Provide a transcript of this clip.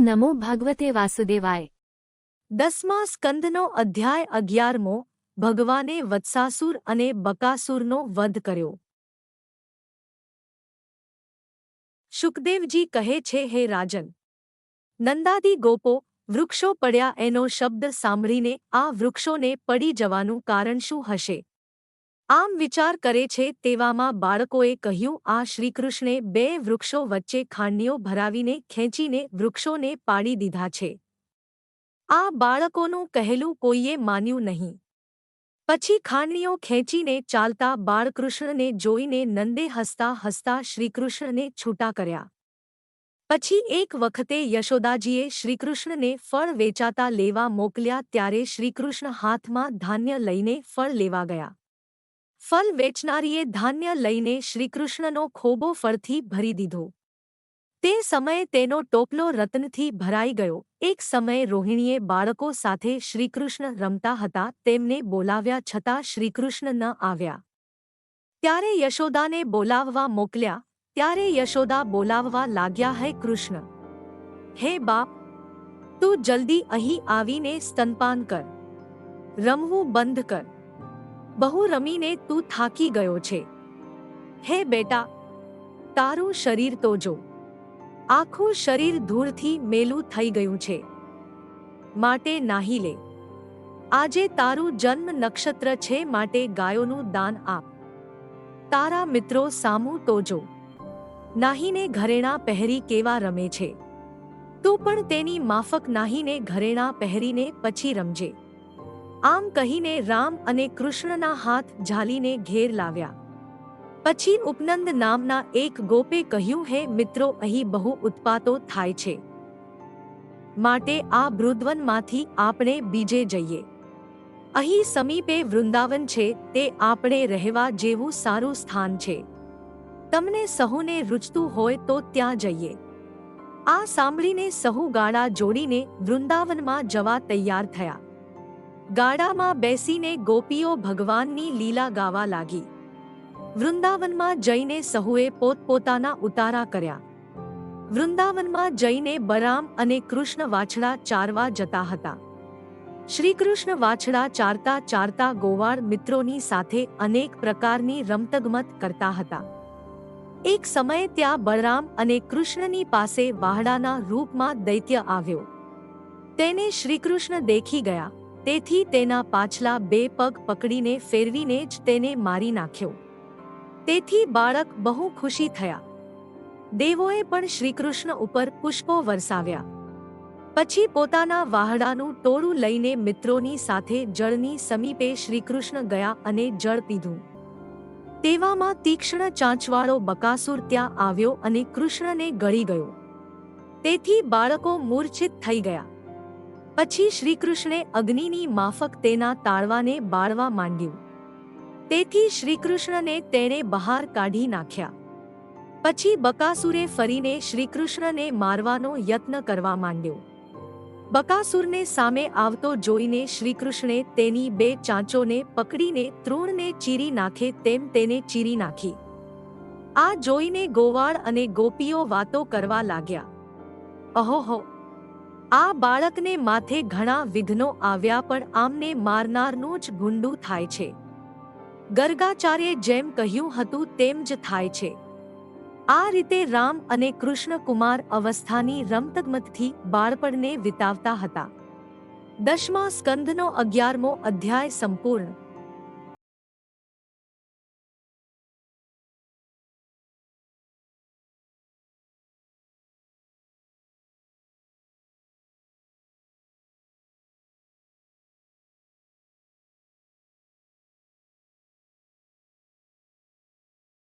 નમો ભગવતે વાસુદેવાય દસમા સ્કંદનો અધ્યાય અગિયારમો ભગવાને વત્સાસુર અને બકાસુરનો વધ કર્યો શુકદેવજી કહે છે હે રાજન નંદાદી ગોપો વૃક્ષો પડ્યા એનો શબ્દ સાંભળીને આ વૃક્ષોને પડી જવાનું કારણ શું હશે આમ વિચાર કરે છે તેવામાં બાળકોએ કહ્યું, આ શ્રીકૃષ્ણે બે વૃક્ષો વચ્ચે ખાંડીઓ ભરાવીને ખેંચીને વૃક્ષોને પાડી દીધા છે. આ બાળકોનું કહેલું કોઈએ માન્યું નહીં. પછી ખાંડણીઓ ખેંચીને ચાલતા બાળકૃષ્ણને જોઈને નંદે હસતા હસતા શ્રીકૃષ્ણને છૂટા કર્યા. પછી એક વખતે યશોદાજીએ શ્રીકૃષ્ણને ફળ વેચાતા લેવા મોકલ્યા ત્યારે શ્રીકૃષ્ણ હાથમાં ધાન્ય લઈને ફળ લેવા ગયા. ફળ વેચનારીએ ધાન્ય લઈને શ્રીકૃષ્ણનો ખોબો ફળથી ભરી દીધો. તે સમયે તેનો ટોપલો રત્નથી ભરાઈ ગયો. એક સમયે રોહિણીએ બાળકો સાથે શ્રીકૃષ્ણ રમતા હતા, તેમને બોલાવ્યા છતાં શ્રીકૃષ્ણ ન આવ્યા. ત્યારે યશોદાને બોલાવવા મોકલ્યા, ત્યારે યશોદા બોલાવવા લાગ્યા, હે કૃષ્ણ! હે બાપ! તું જલ્દી અહીં આવીને સ્તનપાન કર. રમવું બંધ કર. બહુ રમીને તું થાકી ગયો છે. હે બેટા, તારું શરીર તો જો આખું શરીર ધૂળથી મેલું થઈ ગયું છે. માટે નાહી લે. આજે તારું જન્મ નક્ષત્ર છે માટે ગાયોનું દાન આપ. તારા મિત્રો સામું તો જો નાહીને ઘરેણા પહેરી કેવા રમે છે. તું પણ તેની માફક નાહીને ઘરેણા પહેરીને પછી રમજે. આમ કહીને રામ અને કૃષ્ણના હાથ ઝાલીને ઘેર લાવ્યા. પછી ઉપનંદ નામના એક ગોપે કહ્યું, હે મિત્રો, અહીં બહુ ઉત્પાતો થાય છે. માટે આ બૃદ્વનમાંથી આપણે બીજે જઈએ. અહીં સમીપે વૃંદાવન છે, તે આપણે રહેવા જેવું સારું સ્થાન છે. તમને સહુને રૂચતું હોય તો ત્યાં જઈએ. આ સાંભળીને સહુ ગાળા જોડીને વૃંદાવનમાં જવા તૈયાર થયા. ગાડામાં બેસીને ગોપીઓ ભગવાનની લીલા ગાવા લાગી. વૃંદાવનમાં જઈને સહુએ પોતપોતાના ઉતારા કર્યા. વૃંદાવનમાં જઈને બરામ અને કૃષ્ણ વાછડા ચારવા જતા હતા. શ્રીકૃષ્ણ વાછડા ચારતા ચારતા ગોવાળ મિત્રોની સાથે અનેક પ્રકારની રમતગમત કરતા હતા. એક સમયે ત્યાં બળરામ અને કૃષ્ણની પાસે વાહડાના રૂપમાં દૈત્ય આવ્યો. તેને શ્રીકૃષ્ણ દેખી ગયા. તેથી તેના પાછલા બે પગ પકડીને ફેરવીને જ તેને મારી નાખ્યો. તેથી બાળક બહુ ખુશી થયા. દેવોએ પણ શ્રીકૃષ્ણ ઉપર પુષ્પો વરસાવ્યા. પછી પોતાના વાહડાનું ટોળું લઈને મિત્રોની સાથે જળની સમીપે શ્રીકૃષ્ણ ગયા અને જળ પીધું. તેવામાં તીક્ષ્ણ ચાંચવાળો બકાસુર ત્યાં આવ્યો અને કૃષ્ણને ગળી ગયો. તેથી બાળકો મૂર્છિત થઈ ગયા. પછી શ્રીકૃષ્ણે અગ્નિની માફક તેના તાળવાને બાળવા માંડ્યું. તેથી શ્રીકૃષ્ણને તેણે બહાર કાઢી નાખ્યા. પછી બકાસુરે ફરીને શ્રીકૃષ્ણને મારવાનો યત્ન કરવા માંડ્યો. બકાસુરને સામે આવતો જોઈને શ્રીકૃષ્ણે તેની બે ચાંચોને પકડીને તૃણને ચીરી નાખે તેમ તેને ચીરી નાખી. આ જોઈને ગોવાળ અને ગોપીઓ વાતો કરવા લાગ્યા. અહોહો! આ બાળકને માથે ઘણા વિઘ્નો આવ્યા પણ આમને મારનારનું જ ગુંડું થાય છે. ગર્ગાચાર્ય જેમ કહ્યું હતું તેમ જ થાય છે. આ રીતે રામ અને કૃષ્ણ કુમાર અવસ્થાની રમતગમતથી બાળપણને વિતાવતા હતા. દશમા સ્કંધનો અગિયારમો અધ્યાય સંપૂર્ણ